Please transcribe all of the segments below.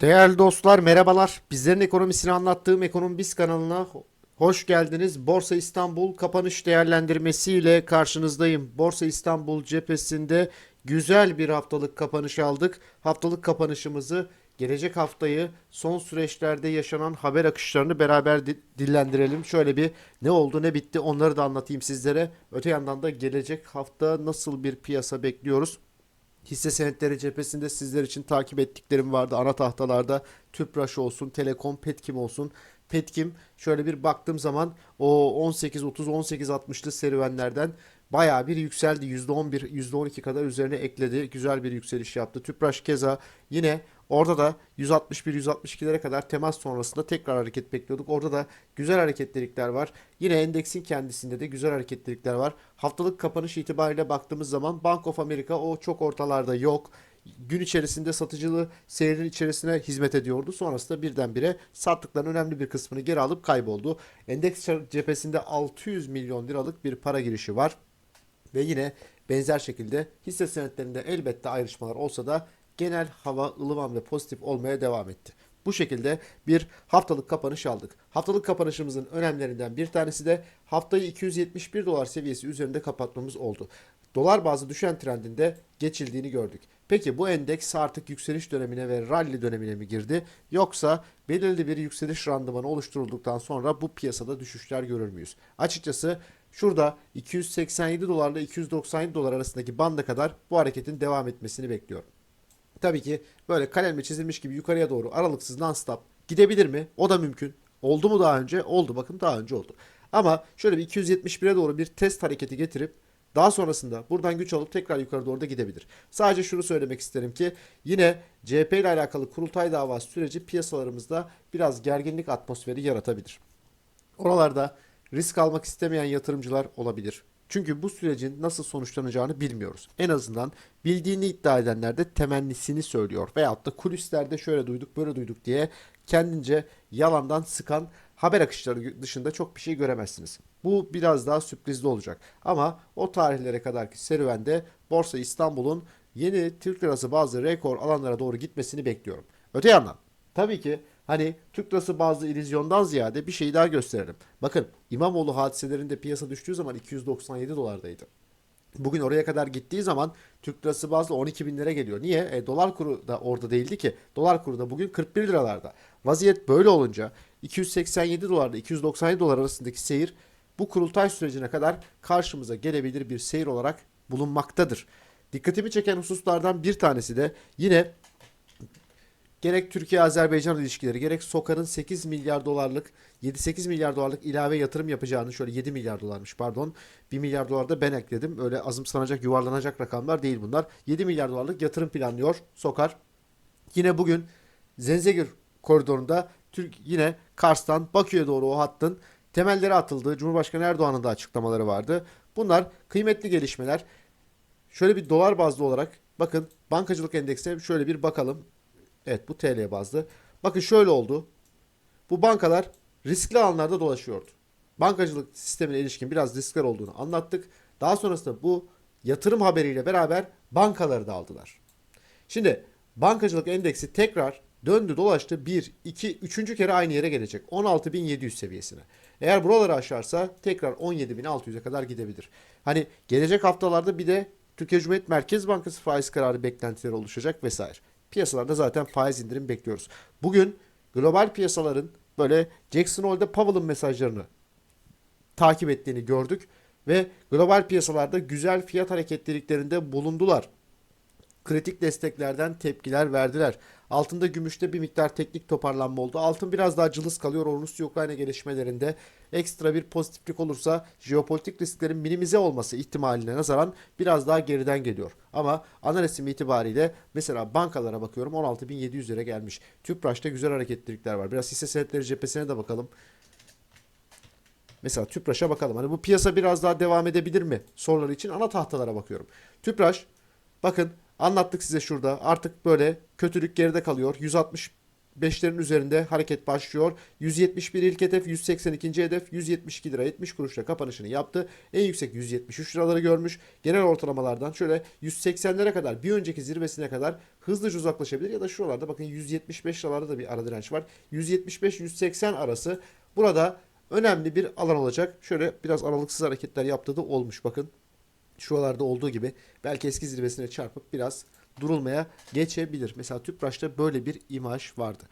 Değerli dostlar merhabalar. Bizlerin ekonomisini anlattığım Ekonomi Biz kanalına hoş geldiniz. Borsa İstanbul kapanış değerlendirmesi ile karşınızdayım. Borsa İstanbul cephesinde güzel bir haftalık kapanış aldık. Haftalık kapanışımızı gelecek haftayı son süreçlerde yaşanan haber akışlarını beraber di- dillendirelim. Şöyle bir ne oldu ne bitti onları da anlatayım sizlere. Öte yandan da gelecek hafta nasıl bir piyasa bekliyoruz? Hisse senetleri cephesinde sizler için takip ettiklerim vardı. Ana tahtalarda Tüpraş olsun, Telekom, Petkim olsun. Petkim şöyle bir baktığım zaman o 18-30, 18-60'lı serüvenlerden bayağı bir yükseldi. %11, %12 kadar üzerine ekledi. Güzel bir yükseliş yaptı. Tüpraş keza yine orada da 161-162'lere kadar temas sonrasında tekrar hareket bekliyorduk. Orada da güzel hareketlilikler var. Yine endeksin kendisinde de güzel hareketlilikler var. Haftalık kapanış itibariyle baktığımız zaman Bank of America o çok ortalarda yok. Gün içerisinde satıcılı seyrin içerisine hizmet ediyordu. Sonrasında birdenbire sattıklarının önemli bir kısmını geri alıp kayboldu. Endeks cephesinde 600 milyon liralık bir para girişi var. Ve yine benzer şekilde hisse senetlerinde elbette ayrışmalar olsa da genel hava ılıman ve pozitif olmaya devam etti. Bu şekilde bir haftalık kapanış aldık. Haftalık kapanışımızın önemlerinden bir tanesi de haftayı 271 dolar seviyesi üzerinde kapatmamız oldu. Dolar bazlı düşen trendinde geçildiğini gördük. Peki bu endeks artık yükseliş dönemine ve rally dönemine mi girdi? Yoksa belirli bir yükseliş randımanı oluşturulduktan sonra bu piyasada düşüşler görür müyüz? Açıkçası şurada 287 dolarla 297 dolar arasındaki banda kadar bu hareketin devam etmesini bekliyorum. Tabii ki böyle kalemle çizilmiş gibi yukarıya doğru aralıksız non-stop gidebilir mi? O da mümkün. Oldu mu daha önce? Oldu. Bakın daha önce oldu. Ama şöyle bir 271'e doğru bir test hareketi getirip daha sonrasında buradan güç alıp tekrar yukarı doğru da gidebilir. Sadece şunu söylemek isterim ki yine CHP ile alakalı kurultay davası süreci piyasalarımızda biraz gerginlik atmosferi yaratabilir. Oralarda risk almak istemeyen yatırımcılar olabilir. Çünkü bu sürecin nasıl sonuçlanacağını bilmiyoruz. En azından bildiğini iddia edenler de temennisini söylüyor. Veyahut da kulislerde şöyle duyduk böyle duyduk diye kendince yalandan sıkan haber akışları dışında çok bir şey göremezsiniz. Bu biraz daha sürprizli olacak. Ama o tarihlere kadarki serüvende Borsa İstanbul'un yeni Türk lirası bazı rekor alanlara doğru gitmesini bekliyorum. Öte yandan tabii ki hani Türk lirası bazı illüzyondan ziyade bir şey daha gösterelim. Bakın İmamoğlu hadiselerinde piyasa düştüğü zaman 297 dolardaydı. Bugün oraya kadar gittiği zaman Türk lirası bazlı 12 binlere geliyor. Niye? E, dolar kuru da orada değildi ki. Dolar kuru da bugün 41 liralarda. Vaziyet böyle olunca 287 dolarla 297 dolar arasındaki seyir bu kurultay sürecine kadar karşımıza gelebilir bir seyir olarak bulunmaktadır. Dikkatimi çeken hususlardan bir tanesi de yine gerek Türkiye-Azerbaycan ilişkileri gerek SOKA'nın 8 milyar dolarlık 7-8 milyar dolarlık ilave yatırım yapacağını şöyle 7 milyar dolarmış pardon 1 milyar dolar da ben ekledim. Öyle azımsanacak yuvarlanacak rakamlar değil bunlar. 7 milyar dolarlık yatırım planlıyor SOKAR. Yine bugün Zenzegir koridorunda Türk yine Kars'tan Bakü'ye doğru o hattın temelleri atıldı. Cumhurbaşkanı Erdoğan'ın da açıklamaları vardı. Bunlar kıymetli gelişmeler. Şöyle bir dolar bazlı olarak bakın bankacılık endeksine şöyle bir bakalım. Evet bu TL bazlı. Bakın şöyle oldu. Bu bankalar riskli alanlarda dolaşıyordu. Bankacılık sistemine ilişkin biraz riskler olduğunu anlattık. Daha sonrasında bu yatırım haberiyle beraber bankaları da aldılar. Şimdi bankacılık endeksi tekrar döndü dolaştı 1, 2, 3. kere aynı yere gelecek. 16.700 seviyesine. Eğer buraları aşarsa tekrar 17.600'e kadar gidebilir. Hani gelecek haftalarda bir de Türkiye Cumhuriyet Merkez Bankası faiz kararı beklentileri oluşacak vesaire. Piyasalarda zaten faiz indirim bekliyoruz. Bugün global piyasaların böyle Jackson Hole'de Powell'ın mesajlarını takip ettiğini gördük ve global piyasalarda güzel fiyat hareketliliklerinde bulundular. Kritik desteklerden tepkiler verdiler. Altında gümüşte bir miktar teknik toparlanma oldu. Altın biraz daha cılız kalıyor Rusya-Ukrayna gelişmelerinde. Ekstra bir pozitiflik olursa jeopolitik risklerin minimize olması ihtimaline nazaran biraz daha geriden geliyor. Ama ana resim itibariyle mesela bankalara bakıyorum 16.700 lira gelmiş. Tüpraş'ta güzel hareketlilikler var. Biraz hisse senetleri cephesine de bakalım. Mesela Tüpraş'a bakalım. Hani bu piyasa biraz daha devam edebilir mi? Soruları için ana tahtalara bakıyorum. Tüpraş bakın anlattık size şurada. Artık böyle kötülük geride kalıyor. 161 175'lerin üzerinde hareket başlıyor. 171 ilk hedef, 182. hedef 172 lira 70 kuruşla kapanışını yaptı. En yüksek 173 liraları görmüş. Genel ortalamalardan şöyle 180'lere kadar bir önceki zirvesine kadar hızlıca uzaklaşabilir ya da şuralarda bakın 175 liralarda da bir ara direnç var. 175-180 arası burada önemli bir alan olacak. Şöyle biraz aralıksız hareketler yaptığı da olmuş bakın. Şuralarda olduğu gibi belki eski zirvesine çarpıp biraz durulmaya geçebilir. Mesela Tüpraş'ta böyle bir imaj vardı.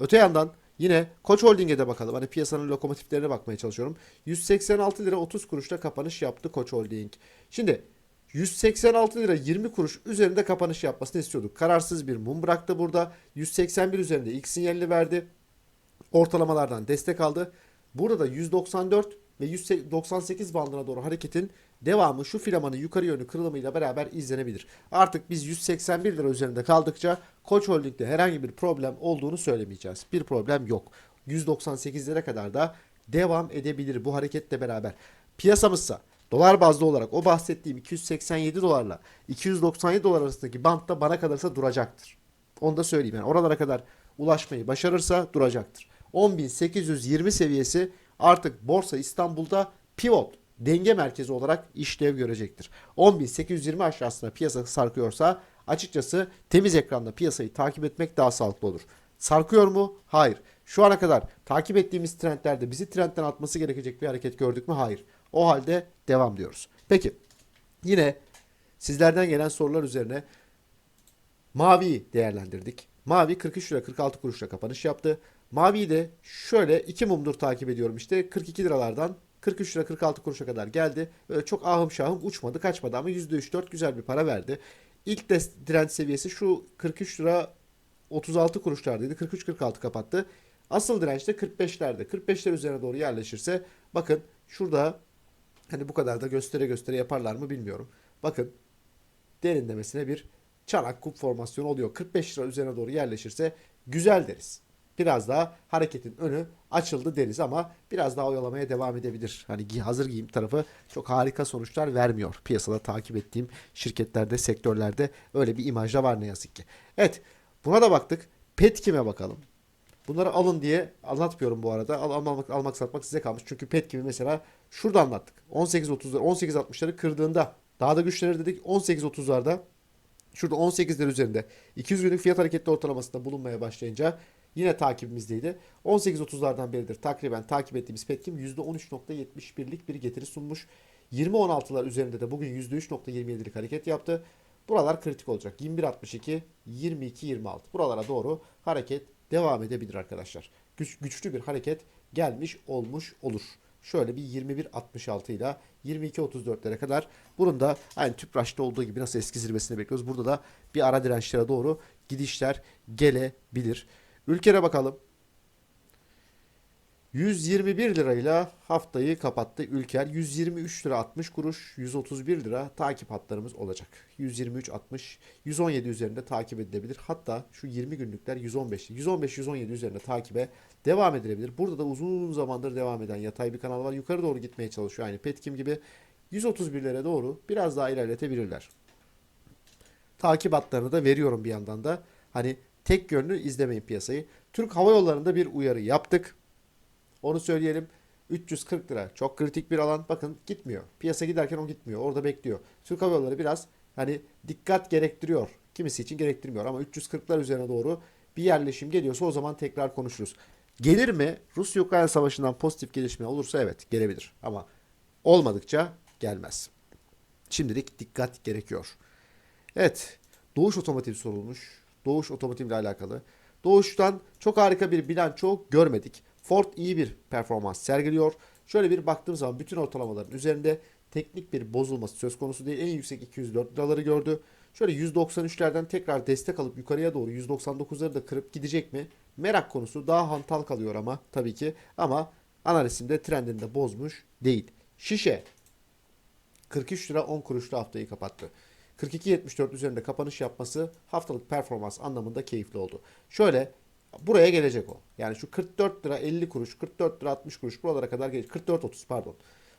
Öte yandan yine Koç Holding'e de bakalım. Hani piyasanın lokomotiflerine bakmaya çalışıyorum. 186 lira 30 kuruşta kapanış yaptı Koç Holding. Şimdi 186 lira 20 kuruş üzerinde kapanış yapmasını istiyorduk. Kararsız bir mum bıraktı burada. 181 üzerinde ilk sinyalini verdi. Ortalamalardan destek aldı. Burada da 194 ve 198 bandına doğru hareketin devamı şu filamanın yukarı yönlü kırılımıyla beraber izlenebilir. Artık biz 181 lira üzerinde kaldıkça Koç Holding'de herhangi bir problem olduğunu söylemeyeceğiz. Bir problem yok. 198'lere kadar da devam edebilir bu hareketle beraber. Piyasamızsa dolar bazlı olarak o bahsettiğim 287 dolarla 297 dolar arasındaki bantta bana kalırsa duracaktır. Onu da söyleyeyim yani oralara kadar ulaşmayı başarırsa duracaktır. 10.820 seviyesi artık Borsa İstanbul'da pivot denge merkezi olarak işlev görecektir. 10.820 aşağısına piyasa sarkıyorsa açıkçası temiz ekranda piyasayı takip etmek daha sağlıklı olur. Sarkıyor mu? Hayır. Şu ana kadar takip ettiğimiz trendlerde bizi trendten atması gerekecek bir hareket gördük mü? Hayır. O halde devam diyoruz. Peki yine sizlerden gelen sorular üzerine Mavi'yi değerlendirdik. Mavi 43 lira 46 kuruşla kapanış yaptı. Mavi'yi de şöyle iki mumdur takip ediyorum işte 42 liralardan 43 lira 46 kuruşa kadar geldi. Böyle çok ahım şahım uçmadı kaçmadı ama %3-4 güzel bir para verdi. İlk des- direnç seviyesi şu 43 lira 36 kuruşlardaydı. 43-46 kapattı. Asıl direnç de 45'lerde. 45'ler üzerine doğru yerleşirse bakın şurada hani bu kadar da göstere göstere yaparlar mı bilmiyorum. Bakın derinlemesine bir çanak kup formasyonu oluyor. 45 lira üzerine doğru yerleşirse güzel deriz. Biraz daha hareketin önü açıldı deriz ama biraz daha oyalamaya devam edebilir. Hani hazır giyim tarafı çok harika sonuçlar vermiyor. Piyasada takip ettiğim şirketlerde, sektörlerde öyle bir imaj da var ne yazık ki. Evet buna da baktık. Petkim'e bakalım. Bunları alın diye anlatmıyorum bu arada. Al, almak, almak satmak size kalmış. Çünkü Petkim'i mesela şurada anlattık. 18.30'ları 18.60'ları kırdığında daha da güçlenir dedik. 18.30'larda Şurada 18'ler üzerinde 200 günlük fiyat hareketli ortalamasında bulunmaya başlayınca yine takibimizdeydi. 18.30'lardan beridir takriben takip ettiğimiz Petkim %13.71'lik bir getiri sunmuş. 20.16'lar üzerinde de bugün %3.27'lik hareket yaptı. Buralar kritik olacak. 21.62, 22.26. Buralara doğru hareket devam edebilir arkadaşlar. Güç, güçlü bir hareket gelmiş olmuş olur. Şöyle bir 21.66 ile 22.34'lere kadar bunun da aynı Tüpraş'ta olduğu gibi nasıl eski zirvesini bekliyoruz. Burada da bir ara dirençlere doğru gidişler gelebilir. Ülkere bakalım. 121 lirayla haftayı kapattı Ülker. 123 lira 60 kuruş, 131 lira takip hatlarımız olacak. 123 60, 117 üzerinde takip edilebilir. Hatta şu 20 günlükler 115, 115 117 üzerinde takibe devam edilebilir. Burada da uzun zamandır devam eden yatay bir kanal var. Yukarı doğru gitmeye çalışıyor aynı Petkim gibi. 131'lere doğru biraz daha ilerletebilirler. Takip hatlarını da veriyorum bir yandan da. Hani tek yönlü izlemeyin piyasayı. Türk Hava Yolları'nda bir uyarı yaptık. Onu söyleyelim. 340 lira çok kritik bir alan. Bakın gitmiyor. Piyasa giderken o gitmiyor. Orada bekliyor. Türk Hava Yolları biraz hani dikkat gerektiriyor. Kimisi için gerektirmiyor ama 340'lar üzerine doğru bir yerleşim geliyorsa o zaman tekrar konuşuruz. Gelir mi? Rusya-Ukrayna savaşından pozitif gelişme olursa evet gelebilir. Ama olmadıkça gelmez. Şimdilik dikkat gerekiyor. Evet. Doğuş Otomotiv sorulmuş. Doğuş Otomotiv ile alakalı. Doğuş'tan çok harika bir bilanço görmedik. Ford iyi bir performans sergiliyor. Şöyle bir baktığım zaman bütün ortalamaların üzerinde teknik bir bozulması söz konusu değil. En yüksek 204 liraları gördü. Şöyle 193'lerden tekrar destek alıp yukarıya doğru 199'ları da kırıp gidecek mi? Merak konusu daha hantal kalıyor ama tabii ki. Ama analizimde trendini de bozmuş değil. Şişe 43 lira 10 kuruşlu haftayı kapattı. 42.74 üzerinde kapanış yapması haftalık performans anlamında keyifli oldu. Şöyle buraya gelecek o. Yani şu 44 lira 50 kuruş, 44 lira 60 kuruş buralara kadar gelecek. 44 30 pardon.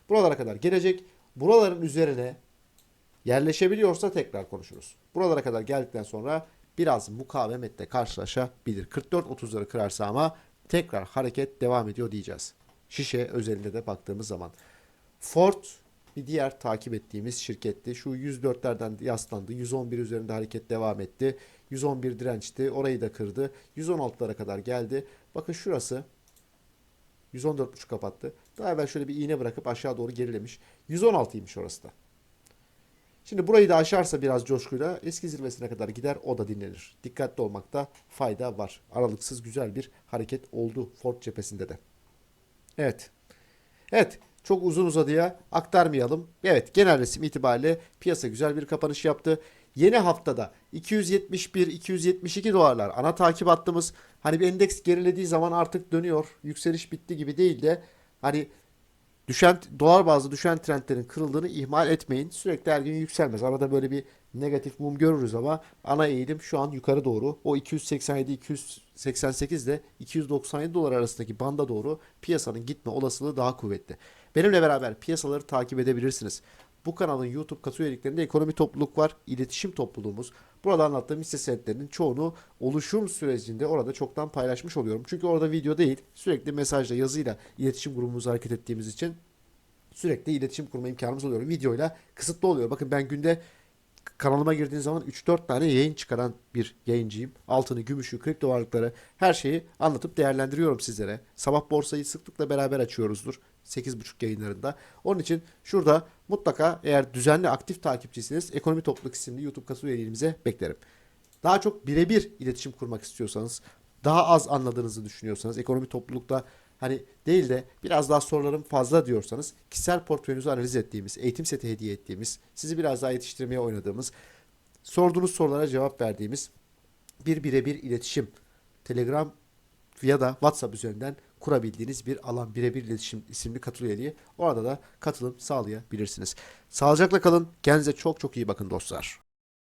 Buralara kadar gelecek. Buraların üzerine yerleşebiliyorsa tekrar konuşuruz. Buralara kadar geldikten sonra biraz mukavemetle karşılaşabilir. 44.30'ları kırarsa ama tekrar hareket devam ediyor diyeceğiz. Şişe özelinde de baktığımız zaman. Ford bir diğer takip ettiğimiz şirketti. Şu 104'lerden yaslandı. 111 üzerinde hareket devam etti. 111 dirençti. Orayı da kırdı. 116'lara kadar geldi. Bakın şurası 114.5 kapattı. Daha evvel şöyle bir iğne bırakıp aşağı doğru gerilemiş. 116'ymış orası da. Şimdi burayı da aşarsa biraz coşkuyla eski zirvesine kadar gider o da dinlenir. Dikkatli olmakta fayda var. Aralıksız güzel bir hareket oldu Ford cephesinde de. Evet. Evet. Çok uzun uzadıya aktarmayalım. Evet genel resim itibariyle piyasa güzel bir kapanış yaptı. Yeni haftada 271-272 dolarlar ana takip hattımız. Hani bir endeks gerilediği zaman artık dönüyor. Yükseliş bitti gibi değil de hani düşen dolar bazlı düşen trendlerin kırıldığını ihmal etmeyin. Sürekli her gün yükselmez. Arada böyle bir negatif mum görürüz ama ana eğilim şu an yukarı doğru. O 287 288 ile 297 dolar arasındaki banda doğru piyasanın gitme olasılığı daha kuvvetli. Benimle beraber piyasaları takip edebilirsiniz. Bu kanalın YouTube katı üyeliklerinde ekonomi topluluk var, iletişim topluluğumuz. Burada anlattığım hisse senetlerinin çoğunu oluşum sürecinde orada çoktan paylaşmış oluyorum. Çünkü orada video değil, sürekli mesajla, yazıyla iletişim grubumuzda hareket ettiğimiz için sürekli iletişim kurma imkanımız oluyor. Videoyla kısıtlı oluyor. Bakın ben günde kanalıma girdiğiniz zaman 3-4 tane yayın çıkaran bir yayıncıyım. Altını, gümüşü, kripto varlıkları her şeyi anlatıp değerlendiriyorum sizlere. Sabah borsayı sıklıkla beraber açıyoruzdur. 8.30 yayınlarında. Onun için şurada mutlaka eğer düzenli aktif takipçisiniz Ekonomi Topluluk isimli YouTube katıl üyeliğimize beklerim. Daha çok birebir iletişim kurmak istiyorsanız, daha az anladığınızı düşünüyorsanız, ekonomi toplulukta hani değil de biraz daha sorularım fazla diyorsanız, kişisel portföyünüzü analiz ettiğimiz, eğitim seti hediye ettiğimiz, sizi biraz daha yetiştirmeye oynadığımız, sorduğunuz sorulara cevap verdiğimiz bir birebir iletişim, Telegram ya da WhatsApp üzerinden kurabildiğiniz bir alan birebir iletişim isimli katıl üyeliği. Orada da katılım sağlayabilirsiniz. Sağlıcakla kalın. Kendinize çok çok iyi bakın dostlar.